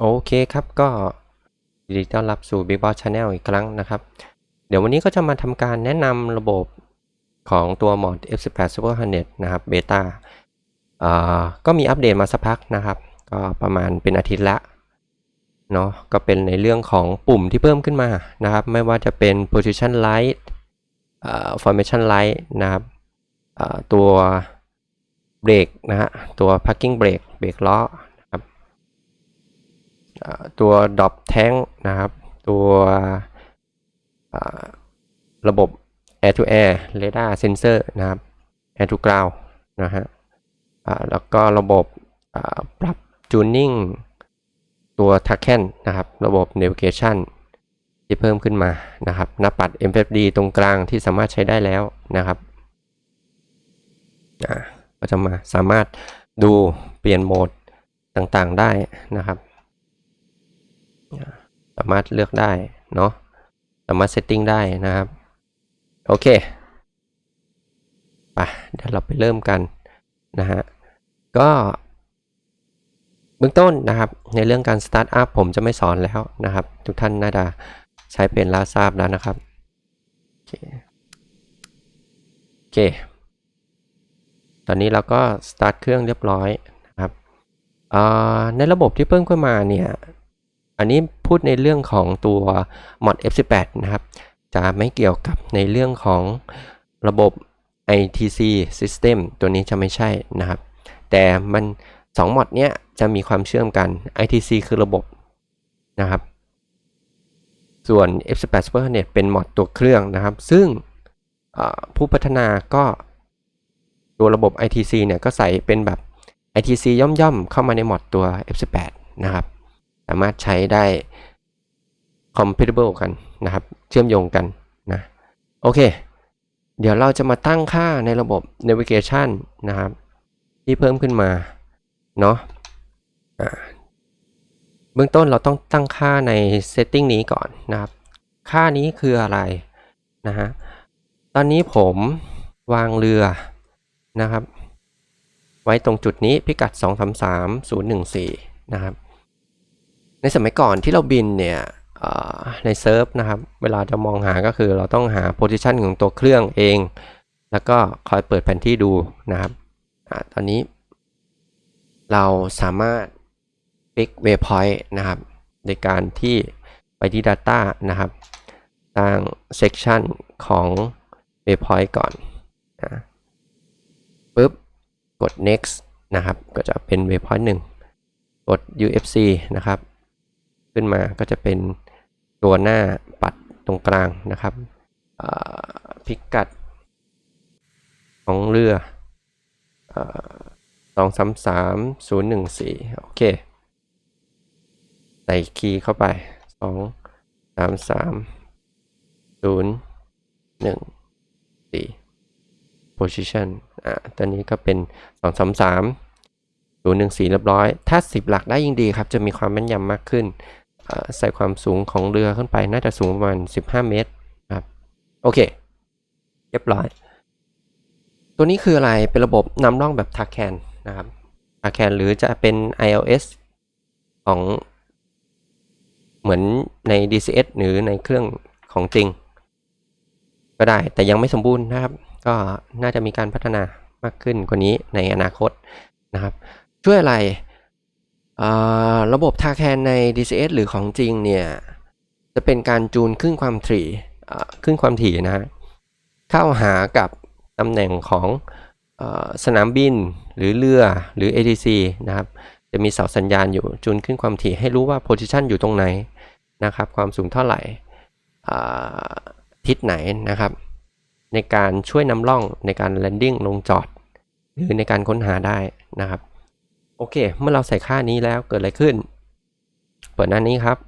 โอเคครับก็ยินดีต้อนรับสู่ Big Boss Channel อีกครั้งนะครับ เดี๋ยววันนี้ก็จะมาทำการแนะนำระบบของตัว mod F18 Super 100นะครับเบต้าอ่าก็มีอัปเดตมาสักพักนะครับ ก็ประมาณเป็นอาทิตย์ละเนาะก็เป็นในเรื่องของปุ่มที่เพิ่มขึ้นมานะครับ ไม่ว่าจะเป็น position light formation light นะครับตัวเบรกนะฮะตัว parking brake เบรกล้อ ตัว drop tank นะครับ ตัวระบบ air to air radar sensor นะครับ air to ground นะฮะแล้วก็ระบบปรับ tuning ตัว t a c k e n นะครับ ระบบ navigation ที่เพิ่มขึ้นมานะครับหน้าปัด MFD ตรงกลางที่สามารถใช้ได้แล้วนะครับก็จะมาสามารถดูเปลี่ยนโหมดต่างๆได้นะครับ สามารถเลือกได้เนาะสามารถเซตติ้งได้นะครับ โอเคไปเดี๋ยวเราไปเริ่มกันนะฮะก็เบื้องต้นนะครับในเรื่องการสตาร์ทอัพผมจะไม่สอนแล้วนะครับ ทุกท่านน่าจะใช้เป็นลาทราบแล้วนะครับโอเคโอเค ตอนนี้เราก็สตาร์ทเครื่องเรียบร้อยนะครับในระบบที่เพิ่มขึ้นมาเนี่ย อันนี้พูดในเรื่องของตัว mod F18 นะครับ จะไม่เกี่ยวกับในเรื่องของระบบ ITC system ตัวนี้จะไม่ใช่นะครับ แต่มัน2 mod เนี้ยจะมีความเชื่อมกัน ITC คือระบบนะครับ ส่วน F18 Super Net เป็น mod ตัวเครื่องนะครับ ซึ่งผู้พัฒนาก็ตัวระบบ ITC เนี่ยก็ใส่เป็นแบบ ITC ย่อมๆ เข้ามาใน mod ตัว F18 นะครับ สามารถใช้ได้ compatible กันนะครับ เชื่อมโยงกันนะ โอเค เดี๋ยวเราจะมาตั้งค่าในระบบ navigation นะครับ ที่เพิ่มขึ้นมา เนาะเบื้องต้นเราต้องตั้งค่าใน setting นี้ก่อนนะครับ ค่านี้คืออะไรนะฮะ ตอนนี้ผมวางเรือนะครับ ไว้ตรงจุดนี้พิกัด 233014 นะครับ ในสมัยก่อนที่เราบินเนี่ยในเซิร์ฟนะครับ เวลาจะมองหาก็คือเราต้องหาโพ i ิชันของตัวเครื่องเอง แล้วก็คอยเปิดแผนที่ดูนะครับอตอนนี้ เราสามารถ pick waypoint นะครับ ในการที่ไปที่ Data นะครับตั้ง section ของ waypoint ก่อนนะปุ๊บ กด next นะครับ ก็จะเป็น waypoint 1 กด UFC นะครับ ขึ้นมาก็จะเป็นตัวหน้าปัดตรงกลางนะครับพิกัดของเรือสองสามสามศูนย์หนึ่งสี่โอเค ใส่คีย์เข้าไปสองสามสามศูนย์หนึ่งสี่ position อ่าตอนนี้ก็เป็นสองสามสามศูนย์หนึ่งสี่เรียบร้อย ถ้าสิบหลักได้ยิ่งดีครับ จะมีความแม่นยำมากขึ้น ใส่ความสูงของเรือขึ้นไปน่าจะสูงประมาณสิบห้าเมตรครับโอเคเรียบร้อย ตัวนี้คืออะไรเป็นระบบนำร่องแบบ t a c a n นะครับ t a c a n หรือจะเป็น iOS ของเหมือนใน DCS หรือในเครื่องของจริง ก็ได้แต่ยังไม่สมบูรณ์นะครับ ก็น่าจะมีการพัฒนามากขึ้นกว่านี้ในอนาคตนะครับ ช่วยอะไร ระบบทาแคนใน DCS หรือของจริงเนี่ย จะเป็นการจูนขึ้นความถี่ขึ้นความถี่นะ เข้าหากับตำแหน่งของอสนามบินหรือเรือหรือ ATC นะครับ จะมีเสาสัญญาณอยู่จูนขึ้นความถี่ให้รู้ว่า position อยู่ตรงไหนนะครับ ความสูงเท่าไหร่ทิศไหนนะครับ ในการช่วยนำร่องในการ landing ลงจอด หรือในการค้นหาได้นะครับ โอเค เมื่อเราใส่ค่านี้แล้วเกิดอะไรขึ้น เปิดหน้านี้ครับ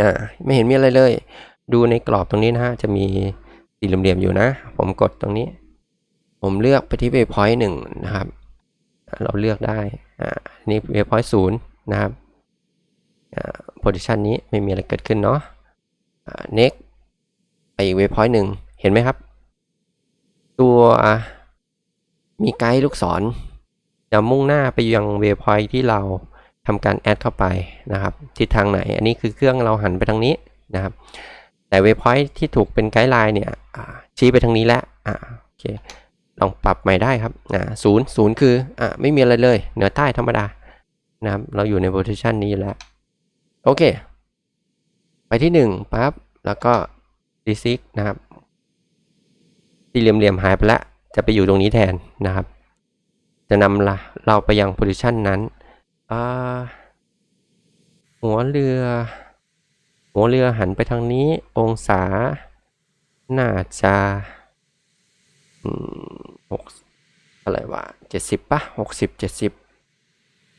อ่าไม่เห็นมีอะไรเลย ดูในกรอบตรงนี้นะฮะจะมีสี่เหลี่ยมๆอยู่นะ ผมกดตรงนี้ ผมเลือกไปที่ waypoint หนึ่งนะครับ เราเลือกได้อ่าอันนี้ waypoint ศูนย์นะครับอ่า position นี้ไม่มีอะไรเกิดขึ้นเนาะอ่า next ไปอีก waypoint หนึ่งเห็นไหมครับ ตัวมีไกด์ลูกศร จะมุ่งหน้าไปยังเวพอยที่เราทำการแอดเข้าไปนะครับทิศทางไหน อันนี้คือเครื่องเราหันไปทางนี้นะครับ แต่เวพอยท์ที่ถูกเป็นไกด์ไลน์เนี่ยชี้ไปทางนี้แล้วอ่าโอเคลองปรับใหม่ได้ครับอ่าศูนย์ศูนย์คืออ่าไม่มีอะไรเลย เหนือใต้ธรรมดานะครับ เราอยู่ในโพซิชันนี้แล้ว โอเค ไปที่หนึ่งปั๊บแล้วก็ดีซิกนะครับ ที่เหลี่ยมๆหายไปแล้ว จะไปอยู่ตรงนี้แทนนะครับ จะนำละเราไปยังโพซิชันนั้น หัวเรือ หัวเรือหันไปทางนี้องศา น่าจะหกอะไรวะเจ็ดสิบปะหกสิบเจ็ดสิบ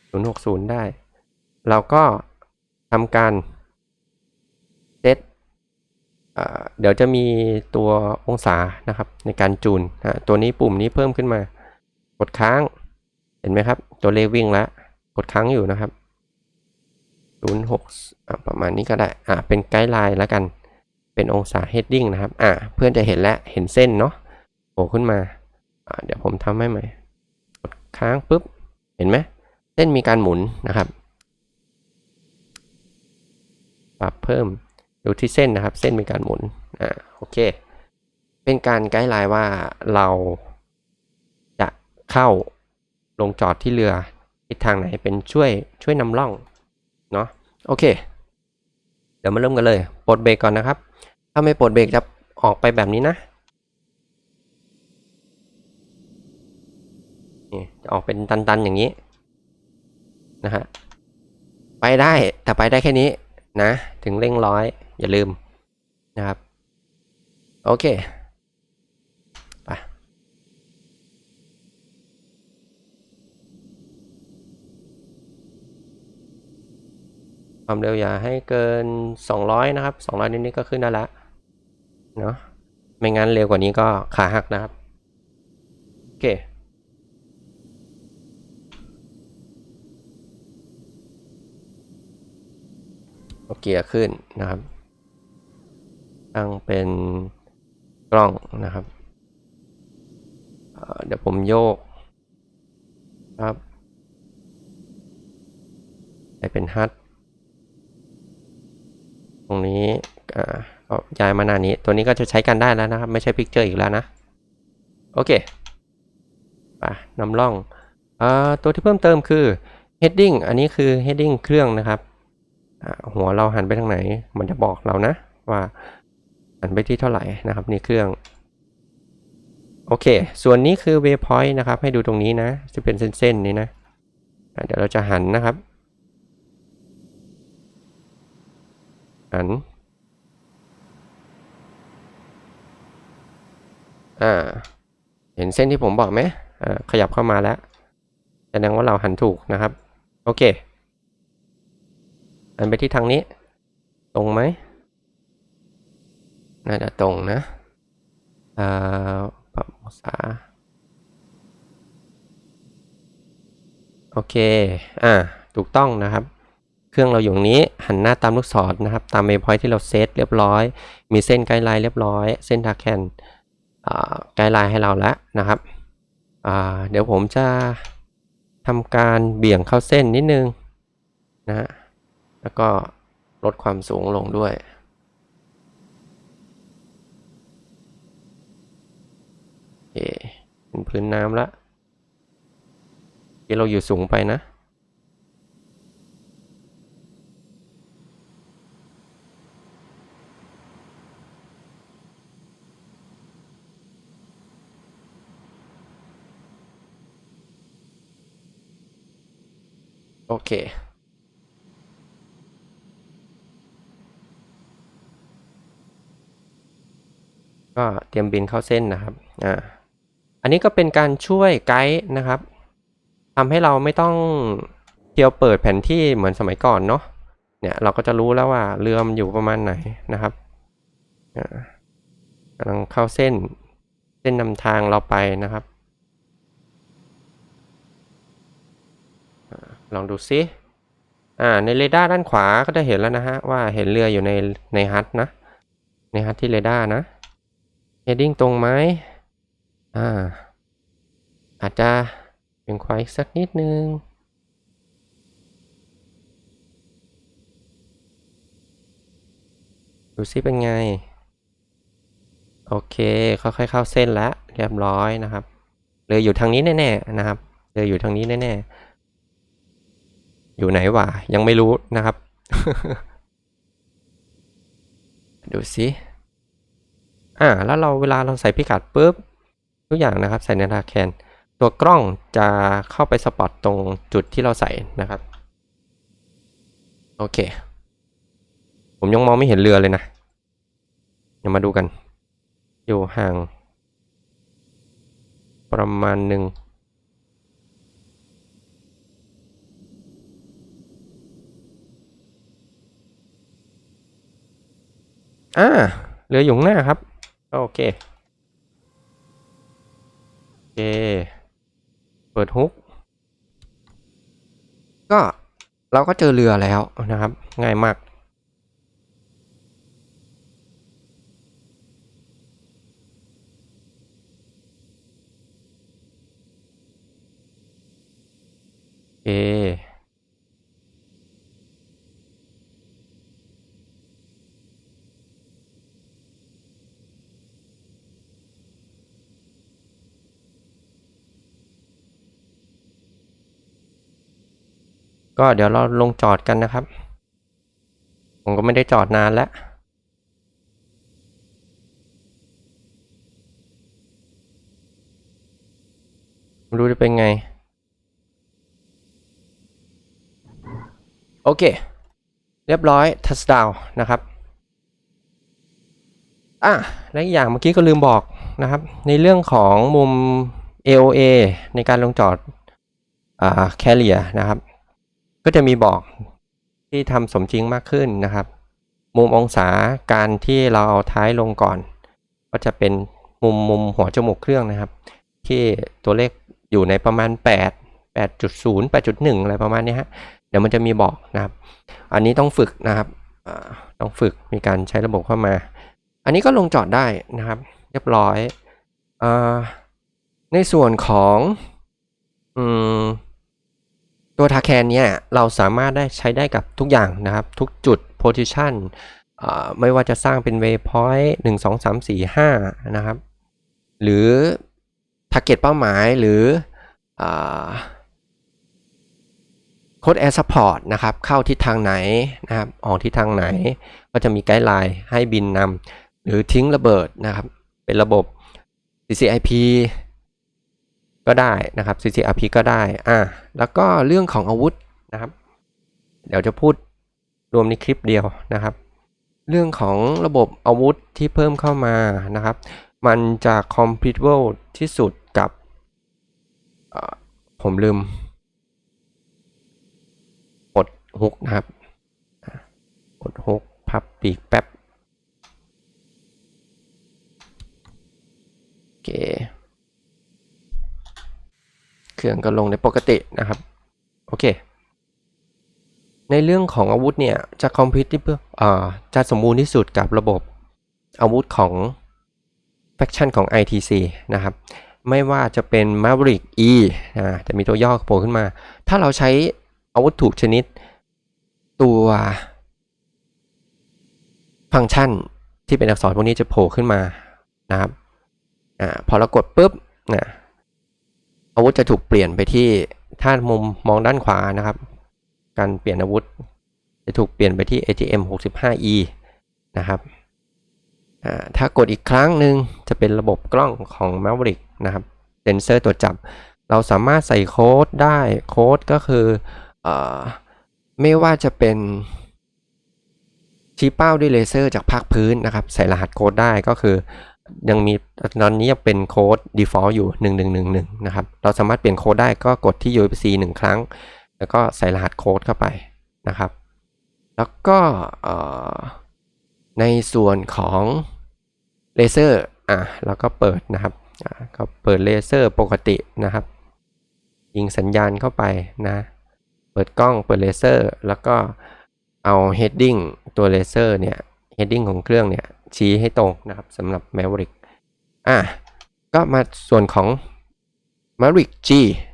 ศูนย์หกศูนย์ได้ เราก็ทำการเซตเดี๋ยวจะมีตัวองศานะครับในการจูน ตัวนี้ปุ่มนี้เพิ่มขึ้นมา กดค้าง เห็นไหมครับ ตัวเลขวิ่งแล้วกดค้างอยู่นะครับ06อะประมาณนี้ก็ได้อ่าเป็นไกด์ไลน์แล้วกัน เป็นองศา heading นะครับอ่าเพื่อนจะเห็นแล้วเห็นเส้นเนาะโผล่ขึ้นมาอ่าเดี๋ยวผมทำให้ใหม่กดค้างปุ๊บ เห็นไหมเส้นมีการหมุนนะครับปรับเพิ่มดูที่เส้นนะครับ เส้นมีการหมุนอ่าโอเค เป็นการไกด์ไลน์ว่าเรา เข้าลงจอดที่เรือทิศทางไหนเป็นช่วยช่วยนำร่องเนาะโอเค เดี๋ยวมาเริ่มกันเลยปลดเบรกก่อนนะครับ ถ้าไม่ปลดเบรกจะออกไปแบบนี้นะนี่จะออกเป็นตันๆอย่างนี้นะฮะไปได้แต่ไปได้แค่นี้นะ ถึงเร่งร้อยอย่าลืมนะครับ โอเค ไป ความเร็วอย่าให้เกิน 200 นะครับ 200 นิดๆก็ขึ้นได้ล้วเนาะไม่งั้นเร็วกว่านี้ก็ขาหักนะครับ โอเคเอาเกียร์ขึ้นนะครับ ตั้งเป็นกล้องนะครับเเดี๋ยวผมโยกครับให้เป็นฮัท ตรงนี้อ่าย้ายมาหน้านี้ ตัวนี้ก็จะใช้กันได้แล้วนะครับ ไม่ใช่พิกเจอร์อีกแล้วนะ โอเคไปนำร่องอ่าตัวที่เพิ่มเติมคือ heading อันนี้คือ heading เครื่องนะครับ หัวเราหันไปทางไหน มันจะบอกเรานะ ว่าหันไปที่เท่าไหร่นะครับนี่เครื่อง โอเค ส่วนนี้คือ waypoint นะครับ ให้ดูตรงนี้นะ จะเป็นเส้นๆนี้นะ เดี๋ยวเราจะหันนะครับ หันอ่าเห็นเส้นที่ผมบอกไหมอ่าขยับเข้ามาแล้วแสดงว่าเราหันถูกนะครับ โอเคหันไปที่ทางนี้ ตรงไหมน่าจะตรงนะอ่าปรับองศาโอเค อ่า ถูกต้องนะครับ เครื่องเราอยู่ตรงนี้หันหน้าตามลูกศรนะครับ ตามเมพอยที่เราเซตเรียบร้อย มีเส้นไกด์ไลน์เรียบร้อย เส้นทาแคนไกด์ไลน์ให้เราแล้วนะครับเดี๋ยวผมจะทำการเบี่ยงเข้าเส้นนิดนึงนะฮะแล้วก็ลดความสูงลงด้วยโอเคเป็นพื้นน้ำละที่เราอยู่สูงไปนะ โอเค ก็เตรียมบินเข้าเส้นนะครับ อ่า อันนี้ก็เป็นการช่วยไกด์นะครับทำให้เราไม่ต้องเที่ยวเปิดแผนที่เหมือนสมัยก่อนเนาะ เนี่ยเราก็จะรู้แล้วว่าเรือมันอยู่ประมาณไหนนะครับกำลังเข้าเส้นเส้นนำทางเราไปนะครับ ลองดูซิอ่าในเรดาร์ด้านขวาก็จะเห็นแล้วนะฮะว่าเห็นเรืออยู่ในในฮัทนะในฮัทที่เรดาร์นะเฮดดิ้งตรงไหมอ่าอาจจะเป็นควายสักนิดนึงดูซิเป็นไง โอเคเขาค่อยเข้าเส้นแล้วเรียบร้อยนะครับเรืออยู่ทางนี้แน่ๆนะครับ เลยอยู่ทางนี้แน่ๆ อยู่ไหนวะยังไม่รู้นะครับ ดูสิอ่าแล้วเราเวลาเราใส่พิกัดปุ๊บทุกอย่างนะครับ ใส่ในดาแคนตัวกล้องจะเข้าไปสปอตตรงจุดที่เราใส่นะครับ โอเค ผมยังมองไม่เห็นเรือเลยนะเดี๋ยวมาดูกัน อยู่ห่าง ประมาณหนึ่ง อ่าเรืออยู่ข้างหน้าครับ โอเค โอเค เปิดฮุก ก็เราก็เจอเรือแล้วนะครับ ง่ายมากโอเค ก็เดี๋ยวเราลงจอดกันนะครับ ผมก็ไม่ได้จอดนานแล้วรู้จะเป็นไง โอเค เรียบร้อยทัชดาวนะครับอะและอีกอย่างเมื่อกี้ก็ลืมบอกนะครับ ในเรื่องของมุม AOA ในการลงจอดอ่าแคเรียนะครับ ก็จะมีบอกที่ทำสมจริงมากขึ้นนะครับ มุมองศาการที่เราเอาท้ายลงก่อน ก็จะเป็นมุมมุมหัวจมูกเครื่องนะครับ ที่ตัวเลขอยู่ในประมาณ 8 8.0 8.1 อะไรประมาณนี้ฮะ เดี๋ยวมันจะมีบอกนะครับ อันนี้ต้องฝึกนะครับต้องฝึกมีการใช้ระบบเข้ามา อันนี้ก็ลงจอดได้นะครับ เรียบร้อยอในส่วนของอืม ตัวทาแคนเนี่ยเราสามารถได้ใช้ได้กับทุกอย่างนะครับ ทุกจุด position อ่าไม่ว่าจะสร้างเป็น waypoint 1 2 3 4 5 นะครับ หรือ target เป้าหมายหรืออ่า code air support นะครับ เข้าทิศทางไหนนะครับ ออกทิศทางไหน ก็จะมีไกด์ไลน์ให้บินนำหรือทิ้งระเบิดนะครับ เป็นระบบ CCIP ก็ได้นะครับ CCRP ก็ได้อ่าแล้วก็เรื่องของอาวุธนะครับ เดี๋ยวจะพูดรวมในคลิปเดียวนะครับ เรื่องของระบบอาวุธที่เพิ่มเข้ามานะครับ มันจะ compatible ที่สุดกับผมลืมกดฮุกนะครับกดฮุกพับปีกแป๊บ โอเค เครื่องก็ลงในปกตินะครับโอเค ในเรื่องของอาวุธเนี่ยจะคอมพิวที่เพื่ออ่าจะสมบูรณ์ที่สุดกับระบบอาวุธของ Faction ของ ITC นะครับ ไม่ว่าจะเป็น Maverick E อ่าจะมีตัวย่อโผล่ขึ้นมา ถ้าเราใช้อาวุธถูกชนิดตัวฟังก์ชันที่เป็นอักษรพวกนี้จะโผล่ขึ้นมานะครับอ่าพอเรากดปุ๊บนะ อาวุธจะถูกเปลี่ยนไปที่ถ้ามุมมองด้านขวานะครับ การเปลี่ยนอาวุธ จะถูกเปลี่ยนไปที่ AGM 65E นะครับถ้ากดอีกครั้งหนึ่งจะเป็นระบบกล้องของ Maverick นะครับเซนเซอร์ตัวจับ เราสามารถใส่โค้ดได้โค้ดก็คืออไม่ว่าจะเป็นชี้เป้าด้วยเลเซอร์จากภาคพื้นนะครับ ใส่รหัสโค้ดได้ก็คือ ยังมีตอนนี้ยังเป็นโค้ด default อยู่ 1111 นะครับ เราสามารถเปลี่ยนโค้ดได้ก็กดที่ USB 1ครั้ง แล้วก็ใส่รหัสโค้ดเข้าไปนะครับ แล้วก็ในส่วนของเลเซอร์อะเราก็เปิดนะครับก็เปิดเลเซอร์ปกตินะครับ ยิงสัญญาณเข้าไปนะ เปิดกล้องเปิดเลเซอร์ แล้วก็เอา heading ตัวเลเซอร์เนี่ย heading ของเครื่องเนี่ย ชี้ให้ตรงนะครับสำหรับ Maverick อะก็มาส่วนของ Maverick G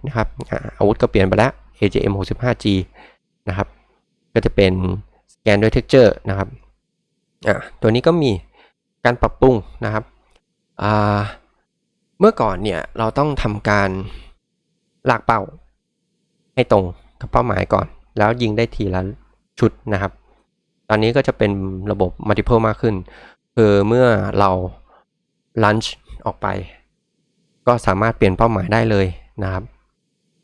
นะครับออาวุธก็เปลี่ยนไปแล้ว AJM 65G นะครับ ก็จะเป็นสแกนด้วย texture นะครับอะตัวนี้ก็มีการปรับปรุงนะครับอ่าเมื่อก่อนเนี่ยเราต้องทำการลากเป้าให้ตรงกับเป้าหมายก่อน แล้วยิงได้ทีละชุดนะครับ ตอนนี้ก็จะเป็นระบบ multiple มากขึ้น คือเมื่อเรา launch ออกไป ก็สามารถเปลี่ยนเป้าหมายได้เลยนะครับ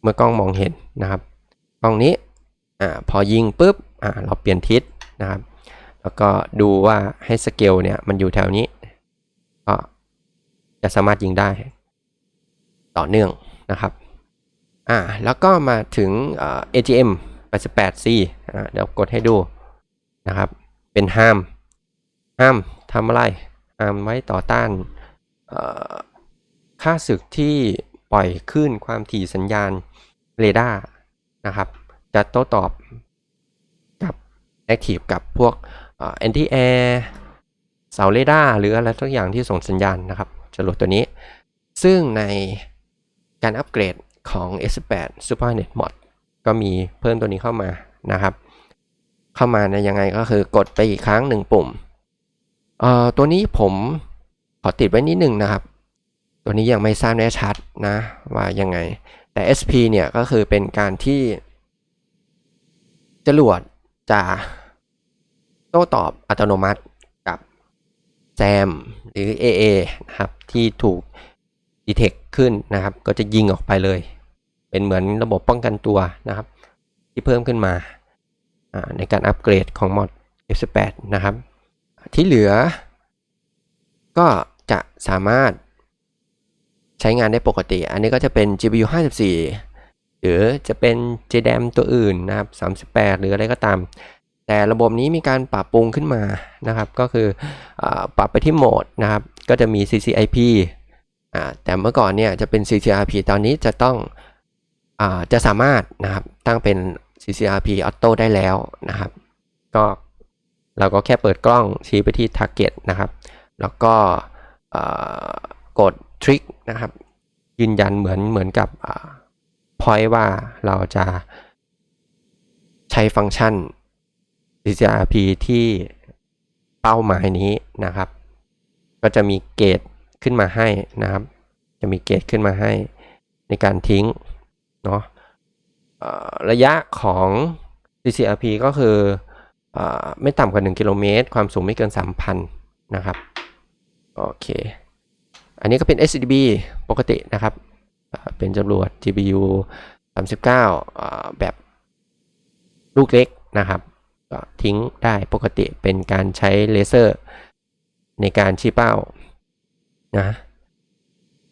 เมื่อกล้องมองเห็นนะครับกล้องนี้อ่าพอยิงปุ๊บอ่าเราเปลี่ยนทิศนะครับ แล้วก็ดูว่าให้สเกลเนี่ยมันอยู่แถวนี้ก็จะสามารถยิงได้ ต่อเนื่องนะครับอ่าแล้วก็มาถึงเอ่อ AGM 88C อ่าเดี๋ยวกดให้ดูนะครับ เป็นห้ามห้าม ทำอะไรห้ามไว้ต่อต้านค่าศึกที่ปล่อยคลื่นความถี่สัญญาณเรดาร์นะครับ จะโต้ตอบกับ Active กับพวกเอ่อ anti air เสาเรดาร์หรืออะไรทุกอย่างที่ส่งสัญญาณนะครับจรวดตัวนี้ ซึ่งในการอัปเกรดของ S8 SuperNet Mod ก็มีเพิ่มตัวนี้เข้ามานะครับ เข้ามาในยังไงก็คือกดไปอีกครั้งหนึ่งปุ่ม เอ่อตัวนี้ผมขอติดไว้นิดหนึ่งนะครับ ตัวนี้ยังไม่ทราบแน่ชัดนะว่ายังไง แต่ SP เนี่ยก็คือเป็นการที่จรวดจะโต้ตอบอัตโนมัติกับ SAM หรือ AA นะครับที่ถูก detect ขึ้นนะครับ ก็จะยิงออกไปเลย เป็นเหมือนระบบป้องกันตัวนะครับ ที่เพิ่มขึ้นมาอ่าในการอัปเกรดของมอด F18 นะครับ ที่เหลือ ก็จะสามารถใช้งานได้ปกติ อันนี้ก็จะเป็น GPU 54 หรือจะเป็น JDAM ตัวอื่นนะครับ 38 หรืออะไรก็ตาม แต่ระบบนี้มีการปรับปรุงขึ้นมานะครับ ก็คืออปรับไปที่โหมดนะครับ ก็จะมี CCIP แต่เมื่อก่อนเนี่ยจะเป็น CCRP ตอนนี้จะต้องอจะสามารถนะครับตั้งเป็น CCRP Auto ได้แล้วนะครับ ก็ เราก็แค่เปิดกล้องชี้ไปที่ Target นะครับ แล้วก็กด Trick นะครับ ยืนยันเหมือนเหมือนกับอ point ว่าเราจะใช้ฟังก์ชัน CCRP ที่เป้าหมายนี้นะครับ ก็จะมีเกรดขึ้นมาให้นะครับ จะมีเกรดขึ้นมาให้ในการทิ้งเนาะระยะของ CCRP ก็คือ ไม่ต่ำกว่า 1 กิโลเมตร ความสูงไม่เกิน 3,000 นะครับ โอเค อันนี้ก็เป็น SCDB ปกตินะครับ เป็นจรวด GPU 39เอ่อแบบลูกเล็กนะครับก็ทิ้งได้ปกติเป็นการใช้เลเซอร์ในการชี้เป้านะ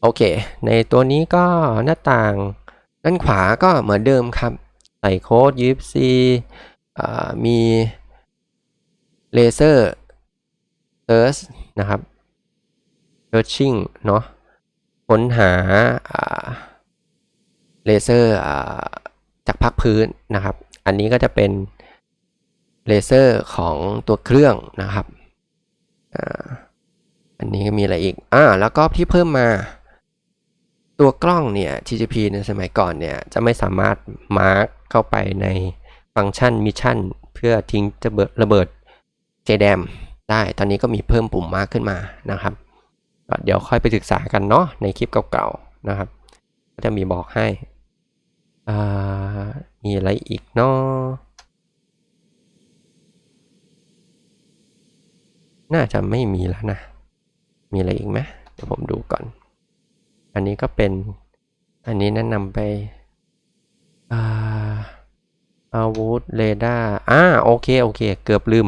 โอเค ในตัวนี้ก็หน้าต่างด้านขวาก็เหมือนเดิมครับ ใส่โค้ด UFC มี เลเซอร์เ a ิร์ชนะครับ searching เนาะค้นหาเลเซอร์จากภาคพื้นนะครับ อันนี้ก็จะเป็นเลเซอร์ของตัวเครื่องนะครับ อันนี้มีอะไรอีก อ่า แล้วก็ที่เพิ่มมาตัวกล้องเนี่ย TGP ในสมัยก่อนเนี่ย จะไม่สามารถมาร์กเข้าไปในฟังก์ชันมิชชั่น เพื่อทิ้งจะเบิดระเบิด JDAM ได้ตอนนี้ก็มีเพิ่มปุ่มมากขึ้นมานะครับ เดี๋ยวค่อยไปศึกษากันเนาะในคลิปเก่าๆนะครับ ก็จะมีบอกให้มีอะไรอีกเนาะน่าจะไม่มีแล้วนะ มีอะไรอีกไหมเดี๋ยวผมดูก่อน อันนี้ก็เป็น อันนี้แนะนำไปอาอาวุธเรดาร์อ่า โอเค โอเค เกือบลืม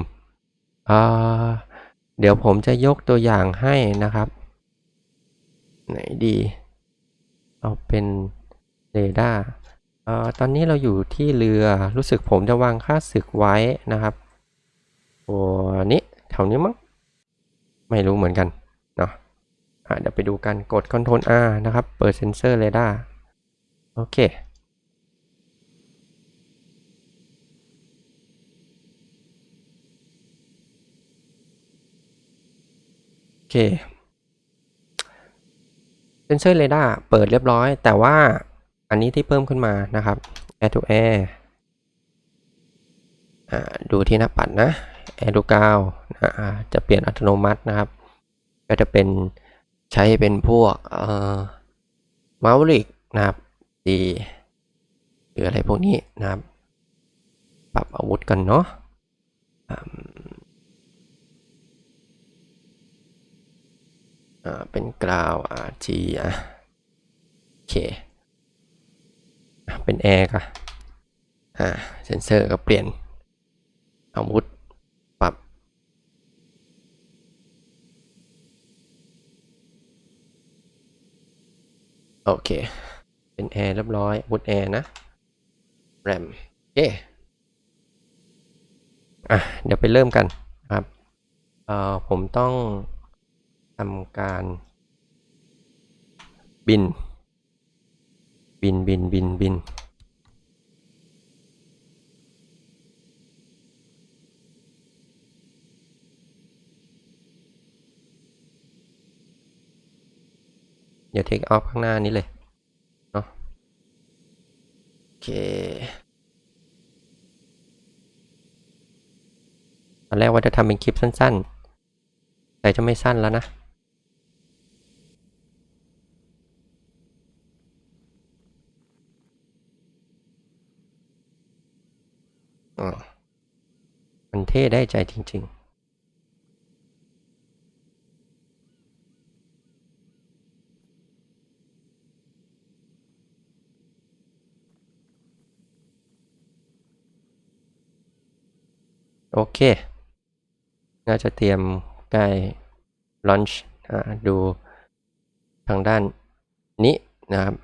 เดี๋ยวผมจะยกตัวอย่างให้นะครับ ไหนดี เอาเป็นเรดาร์อ่าตอนนี้เราอยู่ที่เรือรู้สึกผมจะวางค่าศึกไว้นะครับตัวนี้แถวนี้มั้งไม่รู้เหมือนกันเนาะะเดี๋ยวไปดูกันกด Ctrl R นะครับ เปิดเซนเซอร์เรดาร์โอเค เค เซนเซอร์เรดาร์เปิดเรียบร้อย แต่ว่าอันนี้ที่เพิ่มขึ้นมานะครับ Air to Air อ่าดูที่หน้าปัดนะแอร์ดูกาวนะอ่าจะเปลี่ยนอัตโนมัตินะครับ ก็จะเป็นใช้เป็นพวกเมาว์ลิกนะครับดีหรืออะไรพวกนี้นะครับ ปรับอาวุธกันเนาะ อ่าเป็นกราว RG อะโอเคเป็นแอร์ก็อ่าเซนเซอร์ก็เปลี่ยนอาวุธปรับ โอเค เป็นแอร์เรียบร้อยอาวุธแอร์นะแรมโอเคอะเดี๋ยวไปเริ่มกันนะครับเอ่อผมต้อง ทำการ บิน บินบินบินบิน เดี๋ยวเทคออฟข้างหน้านี้เลย เนาะโอเคตอนแรกว่าจะทำเป็นคลิปสั้น ๆ แต่จะไม่สั้นแล้วนะ มันเท่ได้ใจจริง ๆโอเคน่าจะเตรียมใกล้ลอนช์ดูทางด้านนี้นะครับ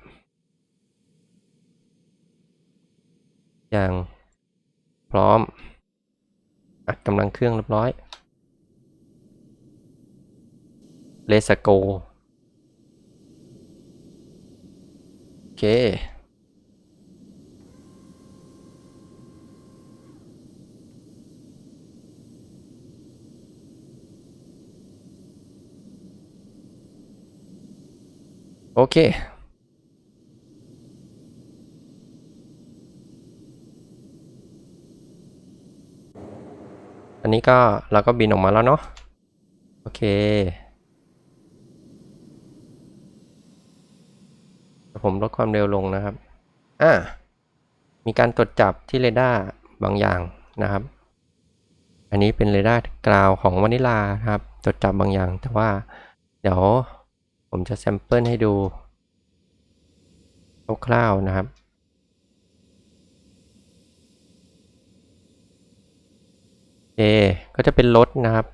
อย่าง ร้อม อัดกำลังเครื่องเรียบร้อยเลสโกโอเค โอเค อันนี้ก็เราก็บินออกมาแล้วเนาะโอเคผมลดความเร็วลงนะครับอ่ามีการตรวจจับที่เรดาร์บางอย่างนะครับ อันนี้เป็นเรดาร์กราวของวานิลานะครับตรวจจับบางอย่าง แต่ว่าเดี๋ยวผมจะแซมเปิลให้ดูคร่าวๆนะครับ โอเคก็จะเป็นรถนะครับ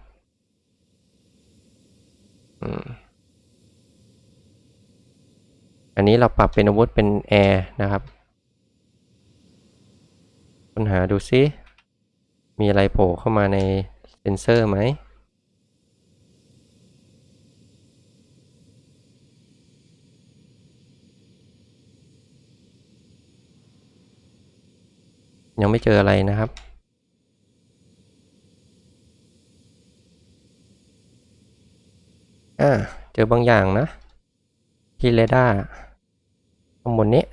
อันนี้เราปรับเป็นอาวุธเป็นแอร์นะครับค้นหาดูซิ มีอะไรโผล่เข้ามาในเซนเซอร์ไหมยังไม่เจออะไรนะครับ อ่า เจอบางอย่างนะที่เรดาร์ข้างบนนี้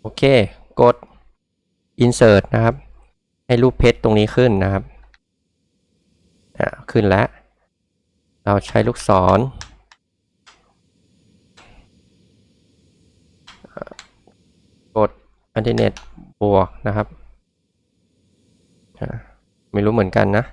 โอเค กด insert นะครับ ให้รูปเพชรตรงนี้ขึ้นนะครับ อ่า ขึ้นแล้ว เราใช้ลูกศร กด alternate บวกนะครับ ไม่รู้เหมือนกันนะ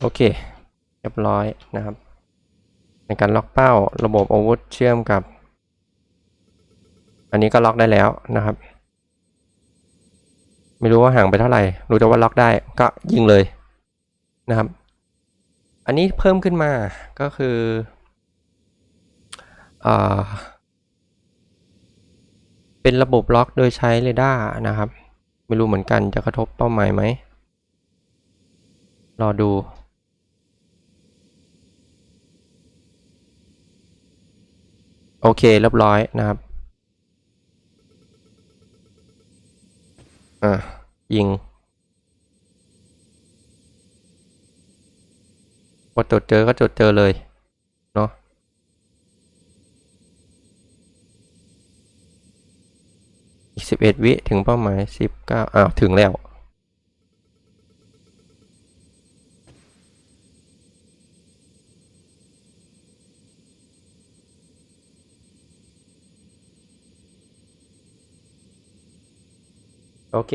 โอ เคเรียบร้อยนะครับ ในการล็อกเป้าระบบอาวุธเชื่อมกับ อันนี้ก็ล็อกได้แล้วนะครับ ไม่รู้ว่าห่างไปเท่าไหร่ รู้แต่ว่าล็อกได้ก็ยิงเลยนะครับ อันนี้เพิ่มขึ้นมาก็คืออ่าเป็นระบบล็อกโดยใช้เรดาร์นะครับ ไม่รู้เหมือนกันจะกระทบเป้าหมายไหมรอดู โอเคเรียบร้อยนะครับอะยิงพอจดเจอก็จดเจอเลยเนาะอีกสิบเอ็ดวิถึงเป้าหมายสิบเก้าอ้าวถึงแล้ว โอเค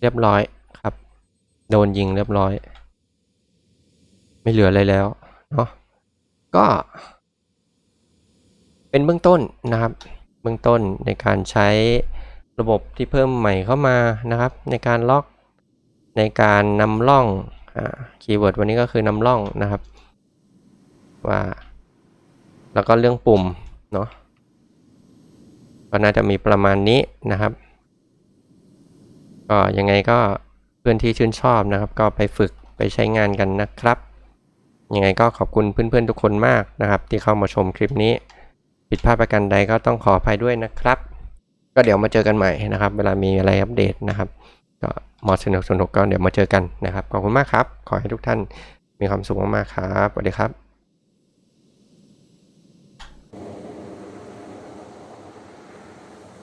เรียบร้อยครับ โดนยิงเรียบร้อย ไม่เหลืออะไรแล้วเนาะก็ เป็นเบื้องต้นนะครับ เบื้องต้นในการใช้ระบบที่เพิ่มใหม่เข้ามานะครับ ในการล็อกในการนำร่องอคีย์เวิร์ดวันนี้ก็คือนำร่องนะครับ ว่า แล้วก็เรื่องปุ่มเนาะก็น่าจะมีประมาณนี้นะครับ ก็ยังไงก็เพื่อนที่ชื่นชอบนะครับ ก็ไปฝึกไปใช้งานกันนะครับยังไงก็ขอบคุณเพื่อนๆทุกคนมากนะครับ ที่เข้ามาชมคลิปนี้ ผิดพลาดประการใดก็ต้องขออภัยด้วยนะครับ ก็เดี๋ยวมาเจอกันใหม่นะครับ เวลามีอะไรอัปเดตนะครับ ก็มอสนุกสนุกก็เดี๋ยวมาเจอกันนะครับขอบคุณมากครับ ขอให้ทุกท่านมีความสุขมากๆครับสวัสดีครับ